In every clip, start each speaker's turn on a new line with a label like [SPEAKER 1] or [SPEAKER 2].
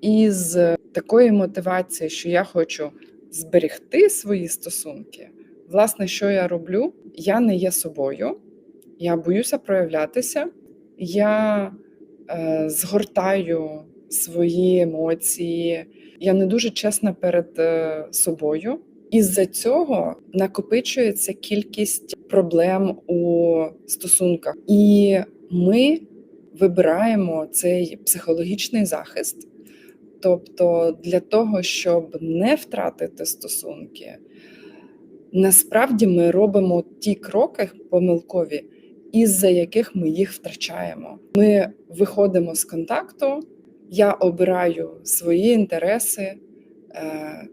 [SPEAKER 1] із такої мотивації, що я хочу зберегти свої стосунки, власне, що я роблю? Я не є собою, я боюся проявлятися, я е, згортаю свої емоції, я не дуже чесна перед е, собою. Із-за цього накопичується кількість проблем у стосунках, і ми вибираємо цей психологічний захист. Тобто, для того, щоб не втратити стосунки, насправді ми робимо ті кроки помилкові, із-за яких ми їх втрачаємо. Ми виходимо з контакту, я обираю свої інтереси, е,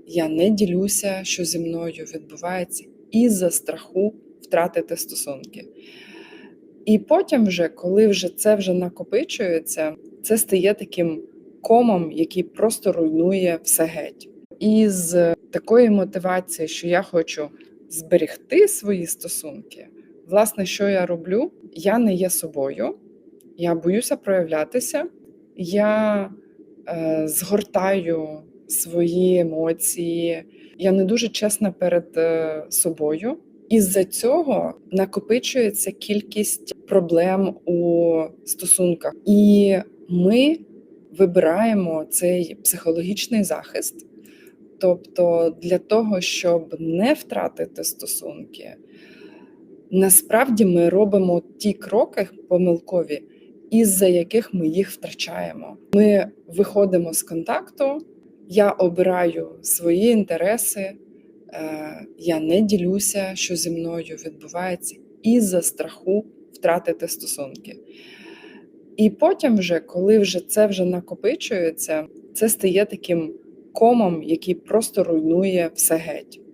[SPEAKER 1] я не ділюся, що зі мною відбувається, із-за страху втратити стосунки. І потім, вже, коли вже це вже накопичується, це стає таким комом, який просто руйнує все геть. Із такої мотивації, що я хочу зберегти свої стосунки, власне, що я роблю? Я не є собою, я боюся проявлятися, я е, згортаю свої емоції, я не дуже чесна перед е, собою. Із-за цього накопичується кількість проблем у стосунках, і ми вибираємо цей психологічний захист. Тобто, для того, щоб не втратити стосунки, насправді ми робимо ті кроки помилкові, із-за яких ми їх втрачаємо. Ми виходимо з контакту, я обираю свої інтереси, е, я не ділюся, що зі мною відбувається, із-за страху втратити стосунки. І потім, вже, коли вже це вже накопичується, це стає таким комом, який просто руйнує все геть.